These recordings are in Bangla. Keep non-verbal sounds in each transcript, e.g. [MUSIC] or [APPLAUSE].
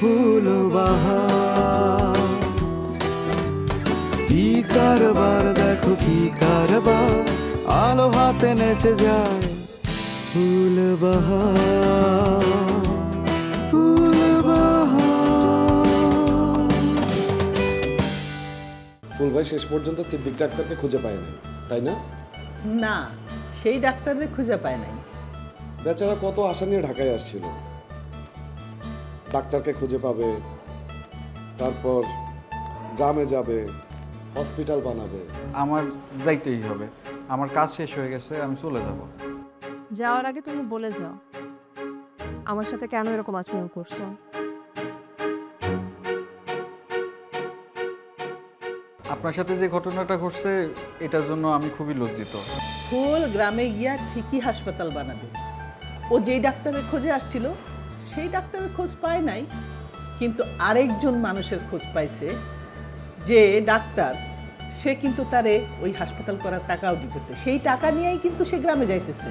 ফুল বাহার কি কারবার দেখো কি কারবার। আলো হাতে নেচে যায় ফুল বাহার ফুল শেষ পর্যন্ত সিদ্দিক ডাক্তারকে খুঁজে পায়নি তাই না? না সেই ডাক্তারদের খুঁজে পায় নাই। বেচারা কত আশা নিয়ে ঢাকায় আসছিল। ডাক্তারকে খুঁজে পাবে তারপর গ্রামে যাবে হসপিটাল বানাবে। আমার যাইতেই হবে। আমার কাজ শেষ হয়ে গেছে আমি চলে যাব। যাওয়ার আগে তুমি বলে যাও। আমার সাথে কেন এরকম আচরণ করছ? আপনার সাথে যে ঘটনাটা ঘটছে এটার জন্য আমি খুবই লজ্জিত। ফুল গ্রামে গিয়া ঠিকই হাসপাতাল বানাবে। ও যেই ডাক্তারের খোঁজে আসছিল সেই ডাক্তারের খোঁজ পায় নাই কিন্তু আরেকজন মানুষের খোঁজ পাইছে যে ডাক্তার সে কিন্তু তারে ওই হাসপাতাল করার টাকাও দিতেছে। সেই টাকা নিয়েই কিন্তু সে গ্রামে যাইতেছে।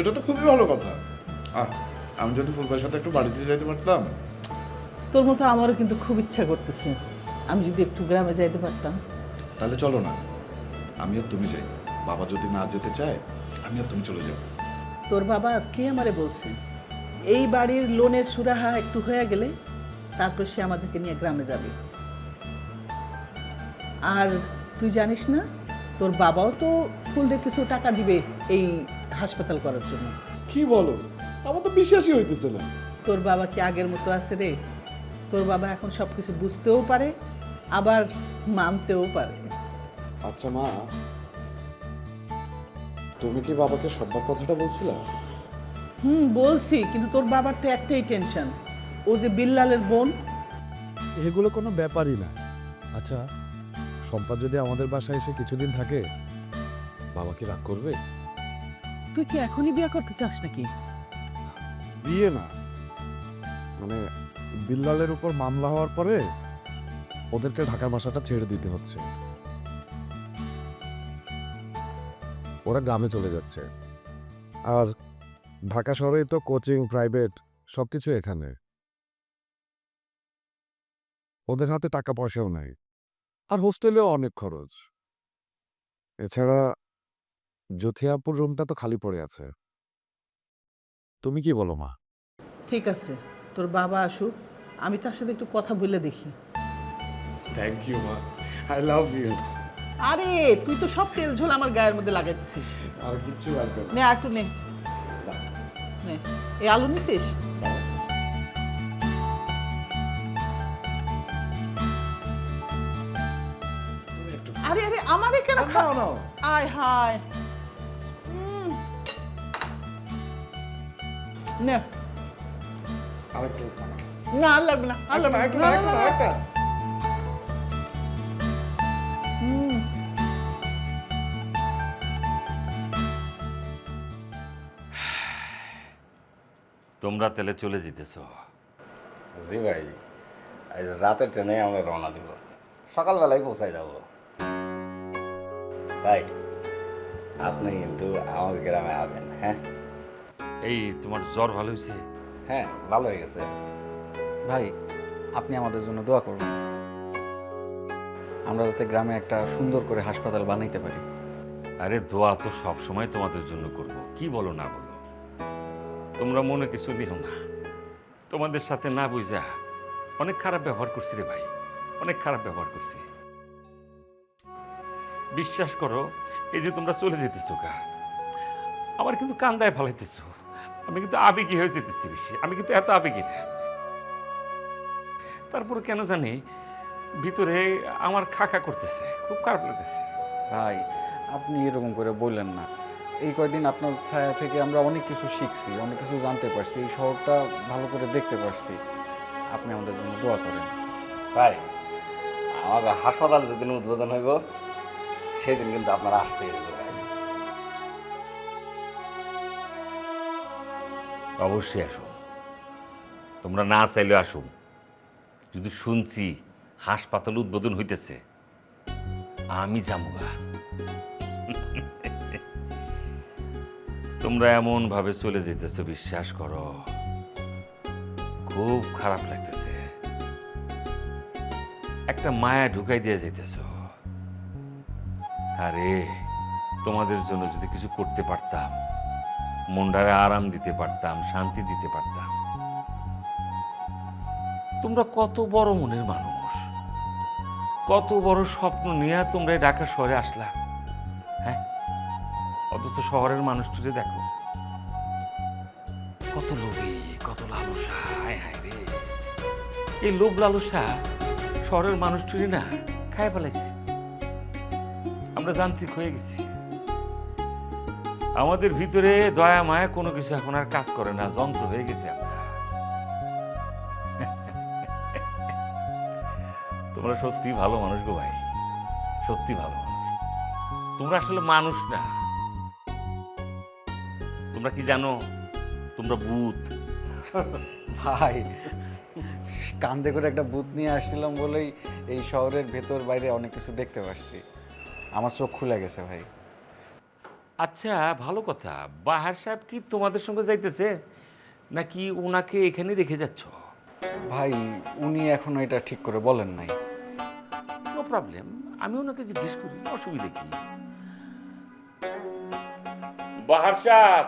এটা তো খুবই ভালো কথা। আহ আমি যদি ফুলবাইয়ের সাথে একটু বাড়িতে যাইতে পারতাম। তোর মতো আমারও কিন্তু খুব ইচ্ছা করতেছে। আমি যদি একটু গ্রামে যাইতে পারতাম। তাহলে চলো না। আমি আর তুমি যাই। বাবা যদি না যেতে চায় আমি আর তুমি চলে যাব। তোর বাবা আজকেই আমারে বলছে এই বাড়ির লোনের সুরাহা একটু হয়ে গেলে তারপর সে আমাদেরকে নিয়ে গ্রামে যাবে। আর তুই জানিস না তোর বাবাও তো ফুলরে কিছু টাকা দিবে এই হাসপাতাল করার জন্য। কি বলো? আমার তো বিশ্বাসই হইতেছে না। তোর বাবা কি আগের মতো আছে রে? তোর বাবা এখন সব কিছু বুঝতেও পারে আবার মানতেও পারে। আচ্ছা মা তুমি কি বাবাকে সব্বার কথাটা বলছিলা? হুম বলছি কিন্তু তোর বাবার তো একটাই টেনশন ও যে বিল্লালের বোন। এগুলো কোনো ব্যাপারই না। আচ্ছা সম্পদ যদি আমাদের বাসায় এসে কিছুদিন থাকে বাবা কি রাগ করবে? তুই কি এখনই বিয়ে করতে চাস নাকি? বিয়ে না। মানে বিল্লালের উপর মামলা হওয়ার পরে ওদেরকে ঢাকার বাসাটা ছেড়ে দিতে হচ্ছে। ওরা গ্রামে চলে যাচ্ছে। আর ঢাকা শহরেই তো কোচিং প্রাইভেট সবকিছু এখানে। ওদের হাতে টাকা পয়সাও নাই। আর হোস্টেলেও অনেক খরচ। এছাড়া জথিয়াপুর রুমটা তো খালি পড়ে আছে। তুমি কি বলো মা? ঠিক আছে তোর বাবা আসুক আমি তার সাথে একটু কথা বলে দেখি। থ্যাংক ইউ মা। আই লাভ ইউ আরে তুই তো সব তেল ঝোল আমার গায়ের মধ্যে লাগাইছিস আর কিচ্ছু লাগবে না। নে আর একটু নে। নে এই আলু নিছিস? আরে আরে আমার কেন খা নাও নাও। আয় হায়। নে। আরেকটু না আর লাগবে না আর লাগবে না। তোমরা তেলে চলে যেতেছ। জি ভাই আজ রাতের ট্রেনে আমরা রওনা দিব। সকালবেলায় পৌঁছায় যাব। তাই আপনি কিন্তু আমার গ্রামে আবেন হ্যাঁ? এই তোমার জ্বর ভালো হয়েছে? হ্যাঁ ভালো হয়ে গেছে। ভাই আপনি আমাদের জন্য দোয়া করবেন আমরা যাতে গ্রামে একটা সুন্দর করে হাসপাতাল বানাইতে পারি। আরে দোয়া তো সব সময় তোমাদের জন্য করব। কি বলো না বলো? তোমরা মনে কিছু নিও না। তোমাদের সাথে না বুঝা অনেক খারাপ ব্যবহার করছি রে ভাই, অনেক খারাপ ব্যবহার করছি। বিশ্বাস করো, এই যে তোমরা চলে যেতেছো গা, আমার কিন্তু কান্দায় ফালাইতেছো। আমি কিন্তু আবেগী হয়ে যেতেছি বেশি, আমি কিন্তু এত আবেগী না। তারপর কেন জানি ভিতরে আমার খাখা করতেছে, খুব খারাপ লাগতেছে। ভাই, আপনি এরকম করে বললেন না। এই কয়দিন আপনার ছায়া থেকে আমরা অনেক কিছু শিখছি অনেক কিছু জানতে পারছি এই শহরটা ভালো করে দেখতে পারছি। আপনি আমাদের জন্য দোয়া করেন। ভাই আমাকে হাসপাতাল যেদিন উদ্বোধন হইব সেদিন কিন্তু আপনারা ভাই। অবশ্যই আসুন। তোমরা না চাইলে আসুন। যদি শুনছি হাসপাতাল উদ্বোধন হইতেছে আমি যামুগা। তোমরা এমন ভাবে চলে যেতেছো, বিশ্বাস করো। খুব খারাপ লাগতেছে। একটা মায়া ঢুকাই দিয়ে যেতেছো। আরে, তোমাদের জন্য যদি কিছু করতে পারতাম, মনটারে আরাম দিতে পারতাম, শান্তি দিতে পারতাম। তোমরা কত বড় মনের মানুষ। কত বড় স্বপ্ন নিয়ে তোমরা ঢাকা শহরে আসলা। অথচ শহরের মানুষটিরে দেখো। কত লোভী কত লালসা হায় হায় রে। এই লোভ লালসা শহরের মানুষটিরে না খায় ফেলাইছে। আমরা যান্ত্রিক হয়ে গেছি। আমাদের ভিতরে দয়া মায়া কোনো কিছু এখন আর কাজ করে না যন্ত্র হয়ে গেছে আমরা। তোমরা সত্যি ভালো মানুষ গো ভাই সত্যি ভালো মানুষ। তোমরা আসলে মানুষ না। তোমরা কি জানো? তোমরা ভূত। ভাই কান্দে করে একটা বুথ নিয়ে আসছিলাম বলেই এই শহরের ভেতর বাইরে অনেক কিছু দেখতে পাচ্ছি। আমার চোখ খুলে গেছে ভাই। আচ্ছা ভালো কথা। বাহার সাহেব কি তোমাদের সঙ্গে যাইতেছে? নাকি ওনাকে এখানে রেখে যাচ্ছ? ভাই উনি এখনও এটা ঠিক করে বলেন নাই। নো প্রবলেম আমি ওনাকে জিজ্ঞেস করি অসুবিধা কি? বাহার সাহেব!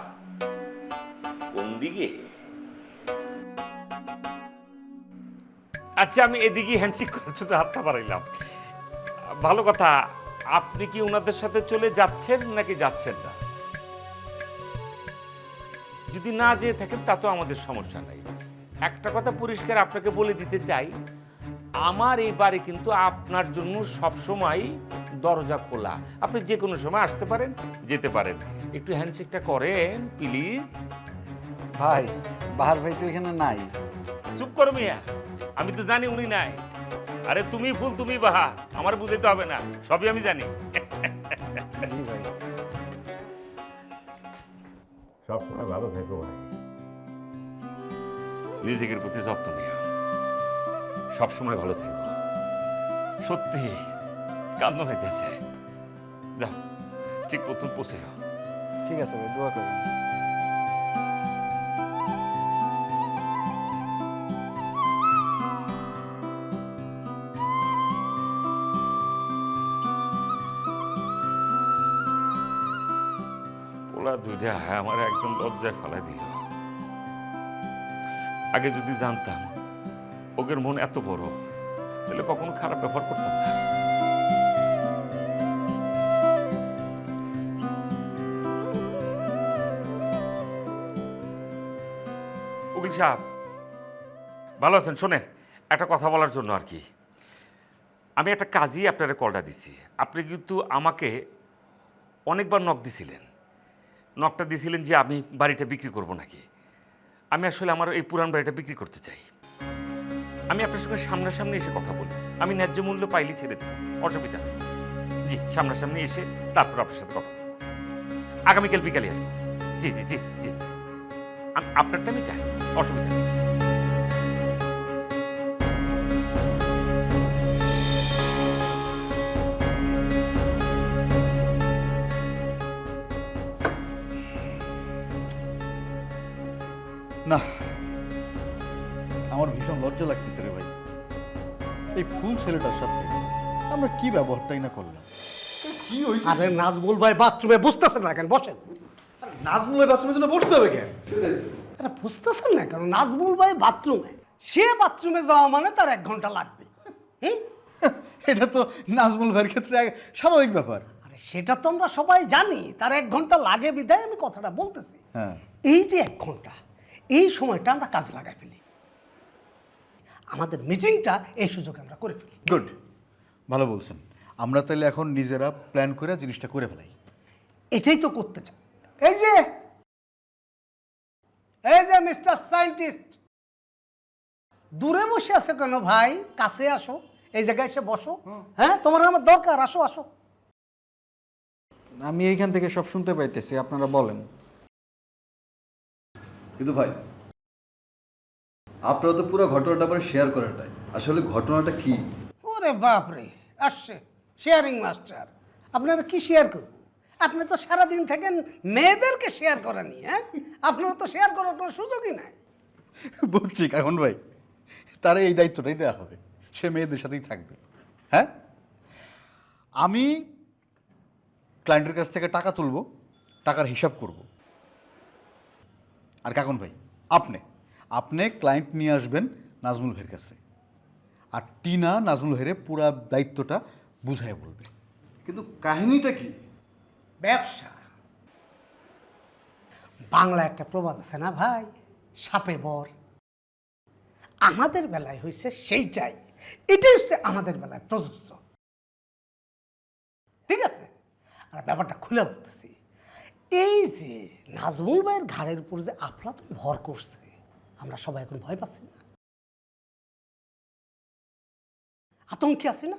দিকে। আচ্ছা আমি এদিকে হ্যান্ডশেক করার জন্য হাতটা বাড়াইলাম। ভালো কথা, আপনি কি ওনাদের সাথে চলে যাচ্ছেন নাকি যাচ্ছেন না? যদি না যেয়ে থাকেন, তা তো আমাদের সমস্যা নাই। একটা কথা পরিষ্কার আপনাকে বলে দিতে চাই, আমার এই বাড়ি কিন্তু আপনার জন্য সব সময় দরজা খোলা। আপনি যে কোনো সময় আসতে পারেন, যেতে পারেন। একটু হ্যান্ডশেকটা করেন, প্লিজ। ভাই বাহার ভাই তো এখানে নাই। চুপ করো মিয়া আমি তো জানি উনি নাই। আরে তুমি ফুল তুমি বাহা আমার বুঝাইতে হবে না সবই আমি জানি। জি ভাই। সব সময় ভালো থেকো ভাই। নিজেদের প্রতি যত্ন নিও। সব সময় ভালো থেকো। সত্যি কান্দ হইতেছে। যাও ঠিক প্রথম পৌঁছে যাও ঠিক আছে ভাই দোয়া করেন দুইটা আমার একদম লজ্জায় ফেলা দিল। আগে যদি জানতাম ওদের মন এত বড়, তাহলে কখনো খারাপ ব্যবহার করতাম না। উকিল সাহেব, ভালো আছেন? শোনেন, একটা কথা বলার জন্য আর কি। আমি একটা কাজই আপনার কলটা দিছি। আপনি কিন্তু আমাকে অনেকবার নক দিছিলেন। নকটা দিয়েছিলেন যে আমি বাড়িটা বিক্রি করব নাকি। আমি আসলে আমার এই পুরান বাড়িটা বিক্রি করতে চাই। আমি আপনার সঙ্গে সামনাসামনি এসে কথা বলি। আমি ন্যায্য মূল্য পাইলে ছেড়ে দেব। অসুবিধা নেই। জি, সামনাসামনি এসে তারপর আপনার সাথে কথা আগামীকাল বিকালে আসব। জি জি জি জি। আপনারটা আমি চাই। অসুবিধা নেই। না আমার ভীষণ লজ্জা লাগতেছে রে ভাই। এই ফুল ছেলেটার সাথে আমরা কি ব্যবহারটাই না করলাম? কি হয়েছে আরে নাজমুল ভাই বাথরুমে বুঝতেছেন না কেন? বসেন। নাজমুলের বাথরুমের জন্য বসতে হবে কেন? আরে বুঝতেছেন না কেন? নাজমুল ভাই বাথরুমে। সে বাথরুমে যাওয়া মানে তার এক ঘণ্টা লাগবে। হুম? [LAUGHS] এটা তো নাজমুল ভাইয়ের ক্ষেত্রে এক স্বাভাবিক ব্যাপার। আরে সেটা তো আমরা সবাই জানি তার এক ঘণ্টা লাগে বিধায় আমি কথাটা বলতেছি। হ্যাঁ। এই যে এক ঘণ্টা এই সময়টা আমরা কাজে লাগাই ফেলি। আমাদের মিটিংটা এই সুযোগে আমরা করে ফেলি। গুড ভালো বলছেন। আমরা তাহলে এখন নিজেরা প্ল্যান করে জিনিসটা করে ফেলাই। এটাই তো করতে চাই। এই যে এই যে মিস্টার সায়েন্টিস্ট দূরে বসে আছে কেন ভাই? কাছে আসো। এই জায়গায় এসে বসো। হ্যাঁ তোমার আমার দরকার। আসো আসো। আমি এইখান থেকে সব শুনতে পাইতেছি আপনারা বলেন। কিন্তু ভাই আপনারা তো পুরো ঘটনাটা আবার শেয়ার করাটাই আসলে ঘটনাটা কি? ওরে বাপ রে আসছে শেয়ারিং মাস্টার আপনারা কি শেয়ার করব? আপনি তো সারাদিন থাকেন মেয়েদেরকে শেয়ার করেনি হ্যাঁ? আপনারা তো শেয়ার করার কোনো সুযোগই নাই। বুঝছি কাকন ভাই তারা এই দায়িত্বটাই দেওয়া হবে। সে মেয়েদের সাথেই থাকবে হ্যাঁ? আমি ক্লায়েন্টের কাছ থেকে টাকা তুলবো টাকার হিসাব করব। আর কাকন ভাই আপনি আপনি ক্লায়েন্ট নিয়ে আসবেন নাজমুল ভাইয়ের কাছে। আর টিনা নাজমুল ভাইয়ের পুরা দায়িত্বটা বুঝায় বলবে। কিন্তু কাহিনীটা কি? ব্যবসা। বাংলা একটা প্রবাদ আছে না ভাই? সাপে বর। আমাদের বেলায় হয়েছে সেইটাই। এটাই হচ্ছে আমাদের বেলায় প্রযোজ্য। ঠিক আছে? আর ব্যাপারটা খুলে বলতেছি। এই যে নাজমুল ভাইয়ের ঘাড়ের উপর যে আফলাতুন ভর করছে, আমরা সবাই এখন ভয় পাচ্ছি না। আতঙ্কে আছি না?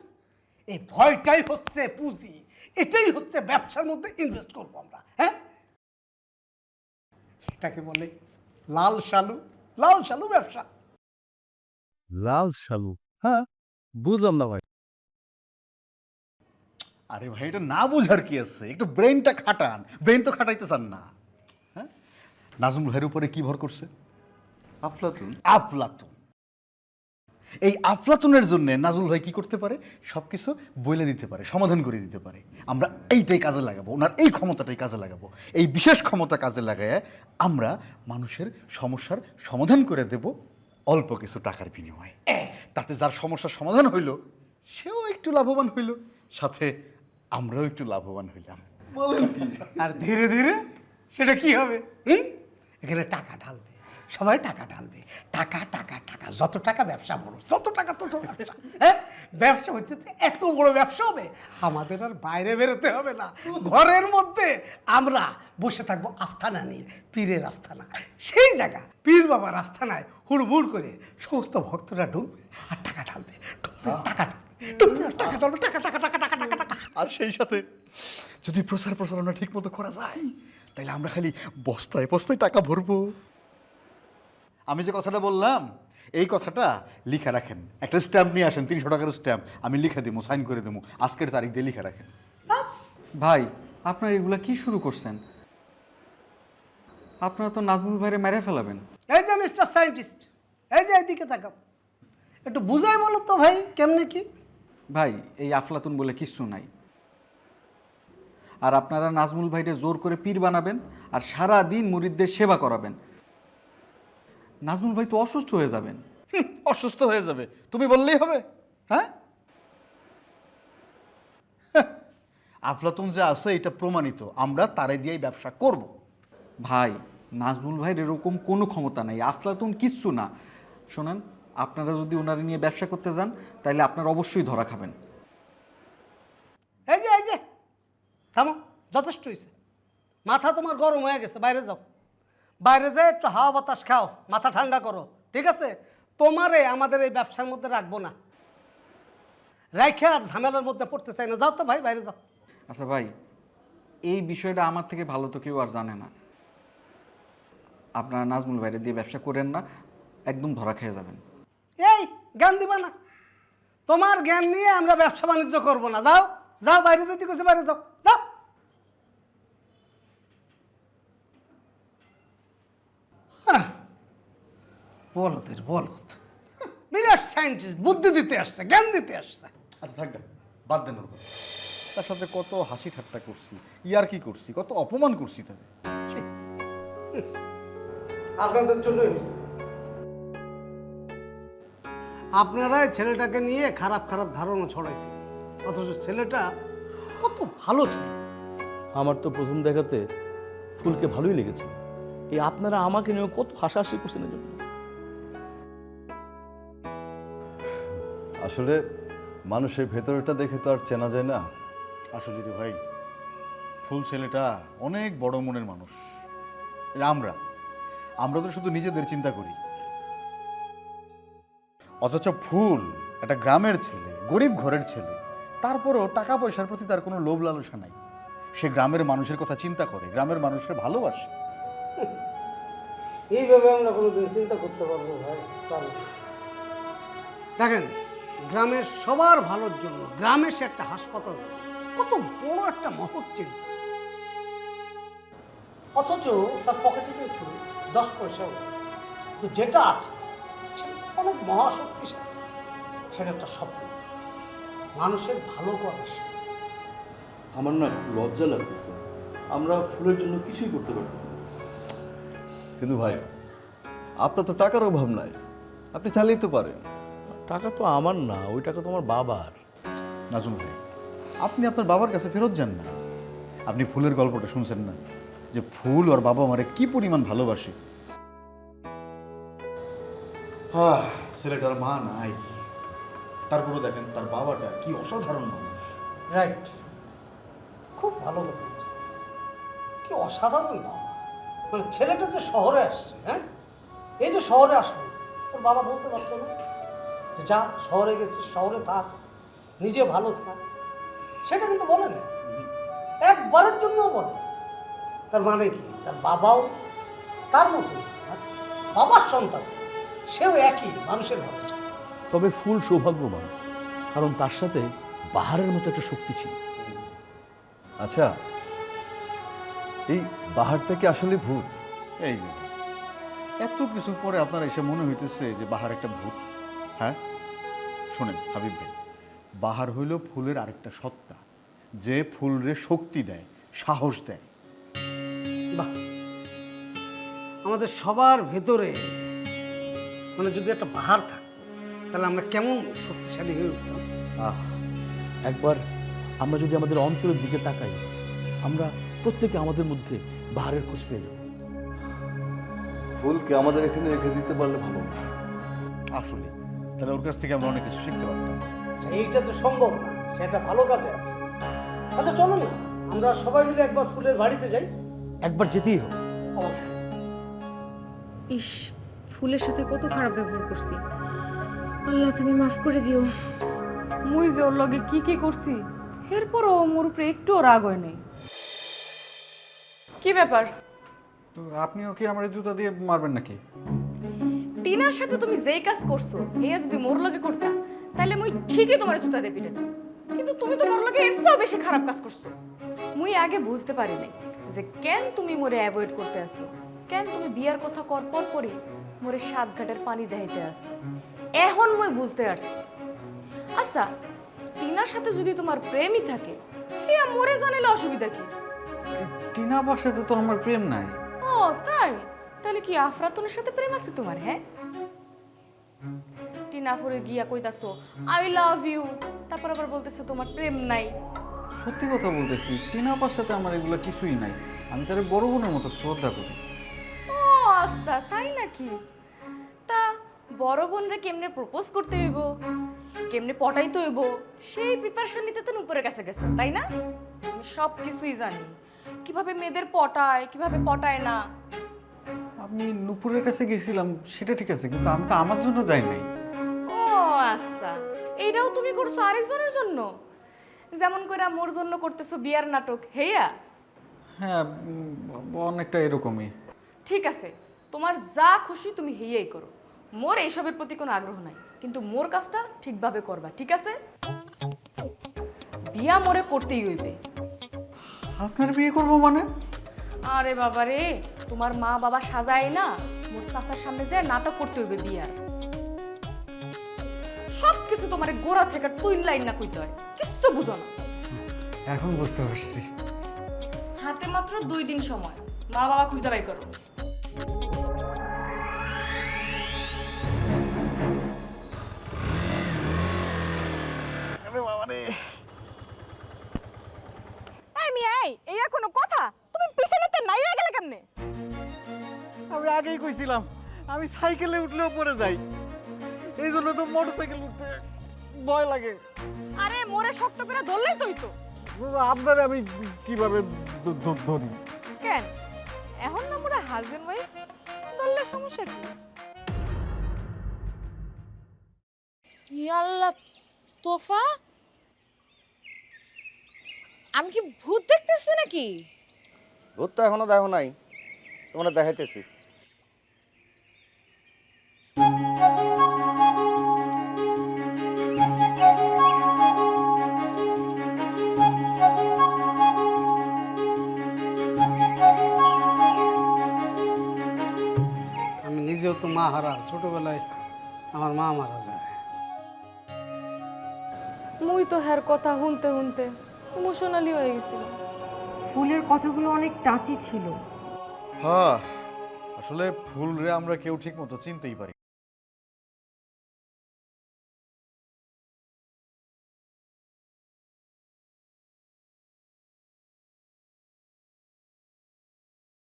এই ভয়টাই হচ্ছে পুঁজি, এটাই হচ্ছে ব্যবসার মধ্যে ইনভেস্ট করব আমরা হ্যাঁ? এটাকে বলে লাল শালু লাল শালু ব্যবসা। লাল শালু হ্যাঁ বুঝলাম না ভাই। আরে ভাই এটা না বোঝার কি আছে? একটু ব্রেনটা খাটান। ব্রেন তো খাটাইতে চান না। হ্যাঁ? নাজমুল ভাইয়ের উপরে কি ভর করছে? আফলাতুন। আফলাতুন। এই আফলাতুনের জন্য নাজুল ভাই কি করতে পারে? সব কিছু বলে দিতে পারে সমাধান করে দিতে পারে। আমরা এইটাই কাজে লাগাবো ওনার এই ক্ষমতাটাই কাজে লাগাবো। এই বিশেষ ক্ষমতা কাজে লাগায় আমরা মানুষের সমস্যার সমাধান করে দেব অল্প কিছু টাকার বিনিময়ে। তাতে যার সমস্যার সমাধান হইল সেও একটু লাভবান হইল। সাথে আমরাও একটু লাভবান হইলাম। বলেন কি? আর ধীরে ধীরে সেটা কি হবে? হুম? এখানে টাকা ঢালবে সবাই টাকা ঢালবে। টাকা টাকা টাকা যত টাকা ব্যবসা বড় যত টাকা তত ব্যবসা। হ্যাঁ? ব্যবসা হচ্ছে হইতে এত বড় ব্যবসা হবে আমাদের আর বাইরে বেরোতে হবে না। ঘরের মধ্যে আমরা বসে থাকব আস্থানা নিয়ে পীরের আস্থানা। সেই জায়গা পীর বাবার আস্থানায় হুড়মুড় করে সমস্ত ভক্তরা ঢুকবে আর টাকা ঢালবে। ঢুকবে টাকা টাকা টাকা টাকা টাকা টাকা টাকা টাকা। আর সেই সাথে যদি প্রচার প্রচারণা ঠিক মতো করা যায় তাহলে আমরা খালি বস্তায় বস্তায় টাকা ভরবো। আমি যে কথাটা বললাম এই কথাটা লিখে রাখেন। একটা স্ট্যাম্প নিয়ে আসেন তিনশো টাকার স্ট্যাম্প। আমি লিখে দেবো সাইন করে দেবো আজকের তারিখ দিয়ে লিখে রাখেন। ভাই আপনারা এগুলা কি শুরু করছেন? আপনারা তো নাজমুল ভাইরে মেরে ফেলাবেন। এই যে মিস্টার সায়েন্টিস্ট এই যে এদিকে তাকাও। একটু বুঝাই বলো তো ভাই কেমনে কি? ভাই এই আফলাতুন বলে কিচ্ছু নাই। আর আপনারা নাজমুল ভাইরে জোর করে পীর বানাবেন আর সারা দিন মুরিদদের সেবা করাবেন। নাজমুল ভাই তো অসুস্থ হয়ে যাবেন। হুম, অসুস্থ হয়ে যাবে। তুমি বললেই হবে। হ্যাঁ আফলাতুন যে আছে এটা প্রমাণিত। আমরা তারে দিয়েই ব্যবসা করব। ভাই নাজমুল ভাইয়ের এরকম কোনো ক্ষমতা নাই। আফলাতুন কিচ্ছু না। শোনেন আপনারা যদি ওনারে নিয়ে ব্যবসা করতে যান তাহলে আপনারা অবশ্যই ধরা খাবেন। এই যে এই যে থামো যথেষ্ট হয়েছে মাথা তোমার গরম হয়ে গেছে বাইরে যাও। বাইরে যেয়ে একটু হাওয়া বাতাস খাও মাথা ঠান্ডা করো ঠিক আছে? তোমারে আমাদের এই ব্যবসার মধ্যে রাখব না। রাইখে আর ঝামেলার মধ্যে পড়তে চাই না। যাও তো ভাই বাইরে যাও। আচ্ছা ভাই এই বিষয়টা আমার থেকে ভালো তো কেউ আর জানে না। আপনারা নাজমুল ভাইরে দিয়ে ব্যবসা করেন না একদম ধরা খেয়ে যাবেন। এই জ্ঞান দিবা না। তোমার জ্ঞান নিয়ে আমরা ব্যবসা বাণিজ্য করব না। যাও যাও বাইরে যদি কিছু বাইরে যাও যাও। হাহ, বলদের বলদ। বিরাট সায়েন্টিস্ট বুদ্ধি দিতে আসছে জ্ঞান দিতে আসছে। আচ্ছা থাকবে বাদ দেন ওর কথা। তার সাথে কত হাসি ঠাট্টা করছি ইয়ার কি করছি কত অপমান করছি তাদের। ছি। আপনাদের জন্য হয়েছে। আপনারা এই ছেলেটাকে নিয়ে খারাপ খারাপ ধারণা ছড়াইছে অথচ ছেলেটা কত ভালো ছিল। আমার তো প্রথম দেখাতে ফুলকে ভালোই লেগেছে। এই আপনারা আমাকে নিয়ে কত হাসাহাসি করছেন এই জন্য আসলে মানুষের ভেতরটা দেখে তো আর চেনা যায় না। আসলে রে ভাই ফুল ছেলেটা অনেক বড় মনের মানুষ। এই আমরা আমরা তো শুধু নিজেদের চিন্তা করি। অথচ ফুল, একটা গ্রামের ছেলে, গরিব ঘরের ছেলে, তারপরও টাকা পয়সার প্রতি তার কোনো লোভ লালসা নাই। সে গ্রামের মানুষের কথা চিন্তা করে, গ্রামের মানুষের ভালোবাসে। এইভাবে আমরা কোনোদিন চিন্তা করতে পারব ভাই দেখেন, গ্রামের সবার ভালোর জন্য গ্রামে সে একটা হাসপাতাল কত বড় একটা মহৎ চিন্তা। অথচ তার পকেটে কিন্তু দশ পয়সাও তো যেটা আছে অনেক মহাশক্তিশালী। সেটা একটা স্বপ্ন। মানুষের ভালো করার স্বপ্ন। আমার না লজ্জা লাগতেছে। আমরা ফুলের জন্য কিছুই করতে পারতেছি না। কিন্তু ভাই আপনার তো টাকার অভাব নাই। আপনি চালিয়ে তো পারেন। টাকা তো আমার না ওই টাকা তো আমার বাবার নাজুম ভাই আপনি আপনার বাবার কাছে ফেরত যান না। আপনি ফুলের গল্পটা শুনছেন না? যে ফুল ওর বাবা মারে কি পরিমাণ ভালোবাসে। হ্যাঁ ছেলেটার মা নাই। তারপরে দেখেন তার বাবাটা কি অসাধারণ মানুষ। রাইট খুব ভালো কথা কি অসাধারণ বাবা। মানে ছেলেটা যে শহরে আসছে হ্যাঁ? এই যে শহরে আসলো, ওর বাবা বলতে পারতো না যে যা, শহরে গেছে, শহরে থাক, নিজে ভালো থাক। সেটা কিন্তু বলে না একবারের জন্যও বলে তার মানে কি? তার বাবাও তার মতোই বাবার সন্তান। সেও একই মানুষের তবে ফুল সৌভাগ্যবান কারণ তার সাথে বাহারের মতো একটা শক্তি ছিল। আচ্ছা এই বাহারটা কি আসলে ভূত? এই যে এত কিছু পরে আপনার এসে মনে হইতেছে যে বাহার একটা ভূত। হ্যাঁ? শোনেন হাবিব ভাই বাহার হইল ফুলের আরেকটা সত্তা যে ফুলরে শক্তি দেয় সাহস দেয়। বাহ! আমাদের সবার ভেতরে মানে যদি একটা বাহার থাকে তাহলে আমরা কেমন শক্তিশালী হয়ে উঠতাম? আহ একবার আমরা যদি আমাদের অন্তরের দিকে তাকাই আমরা প্রত্যেকে আমাদের মধ্যে বাহারের খোঁজ পেয়ে যাব। ফুলকে আমাদের এখানে রেখে দিতে পারলে ভালো আসলে তাহলে ওর কাছ থেকে আমরা অনেক কিছু শিখতে পারতাম। আচ্ছা, এইটা তো সম্ভব না সেটা ভালো কাজে আছে। আচ্ছা চলো না আমরা সবাই মিলে একবার ফুলের বাড়িতে যাই। একবার যেতেই হবে। অবশ্যই। ইস ফুলের সাথে কত খারাপ ব্যবহার করছি। আল্লাহ তুমি মাফ করে দিও। মুই যে ওর লগে কি কি করছি? এরপরও মোর উপরে একটুও রাগ হয় নাই। কি ব্যাপার? তো আপনিও কি আমার জুতা দিয়ে মারবেন নাকি? টিনার সাথে তুমি যেই কাজ করছ হেয়া যদি মোর লগে করতা তাহলে মুই ঠিকই তোমার জুতা দিয়ে পিটে কিন্তু তুমি তো মোর লগে এর চেয়েও বেশি খারাপ কাজ করছ। মুই আগে বুঝতে পারি নাই যে কেন তুমি মোরে অ্যাভয়েড করতে আসো কেন তুমি বিয়ার কথা কর পর পরই মোরে সাত ঘাটের পানি দেখাইতে আসো এখন মই বুঝতে পারছি। আচ্ছা টিনার সাথে যদি তোমার প্রেমই থাকে হেয়া মোরে জানিলে অসুবিধা কি? টিনা বাসাতে তো আমার প্রেম নাই। ও তাই? তাহলে কি আফরাতুনের সাথে প্রেম আছে তোমার হ্যাঁ? টিনাফুরে গিয়া কইতাছো আই লাভ ইউ তারপর আবার বলতেছো তোমার প্রেম নাই। সত্যি কথা বলতেছি টিনা বাসাতে আমার এগুলো কিছুই নাই। আমি তার বড় বোনের মতো শ্রদ্ধা করি। আচ্ছা তাই নাকি? তা বড় বোনরা কেমনে প্রপোজ করতে হইব? কেমনে পটাইতে হইব? সেই প্রিপারেশন নিতে তো উপরে কাছে গেছে তাই না? আমি সব কিছুই জানি। কীভাবে মেয়েদের পটায় কীভাবে পটায় না? আমি নুপুরের কাছে গেছিলাম সেটা ঠিক আছে কিন্তু আমি তো আমার জন্য যাই নাই। ও আচ্ছা। এইটাও তুমি করছ আরেকজনের জন্য? যেমন করে মোর জন্য করতেছো বিয়ার নাটক হেয়া হ্যাঁ উম, অনেকটা এরকমই। ঠিক আছে। তোমার যা খুশি তুমি হেয়াই করো। মোর এইসবের প্রতি কোনো আগ্রহ নাই কিন্তু মোর কাজটা ঠিকভাবে করবা ঠিক আছে? বিয়া মোরে করতেই হইবে। আপনার বিয়ে করব মানে? আরে বাবা রে তোমার মা বাবা সাজায় না মোর চাচার সামনে যে নাটক করতে হইবে বিয়ার। সব কিছু তোমার গোড়া থেকে তুই লাইন না কইতে হয় কিচ্ছু বুঝো না। এখন বুঝতে পারছি। হাতে মাত্র দুই দিন সময় মা বাবা খুঁজে বাই করো। এই মিয়া এই এইয়া কোনো কথা? তুমি পিছনেতে নাই হয়ে গেলে কেমনে? আমি আগেই কইছিলাম আমি সাইকেলে উঠলেও পড়ে যাই। এই জন্য তো মোটর সাইকেল উঠতে ভয় লাগে। আরে মোরে শক্ত করে ধরলেই তুই তো আপনার আমি কীভাবে ধরি? কেন? এখন না মোরা হাজবেন্ড ওয়াইফ ধরলে সমস্যা কি? ইয়াল্লা তোফা আমি কি ভূত দেখতেছি নাকি? ভূত তো এখনও দেখো নাই। তোমরা দেখাইতেছি। আমি নিজেও তো মা হারা ছোটবেলায় আমার মা মারা যায়। মুই তো হ্যার কথা শুনতে শুনতে ইমোশনালি হয়ে গেছিল। ফুলের কথাগুলো অনেক টাচি ছিল। হ্যাঁ আসলে ফুলরে আমরা কেউ ঠিক মতো চিনতেই পারি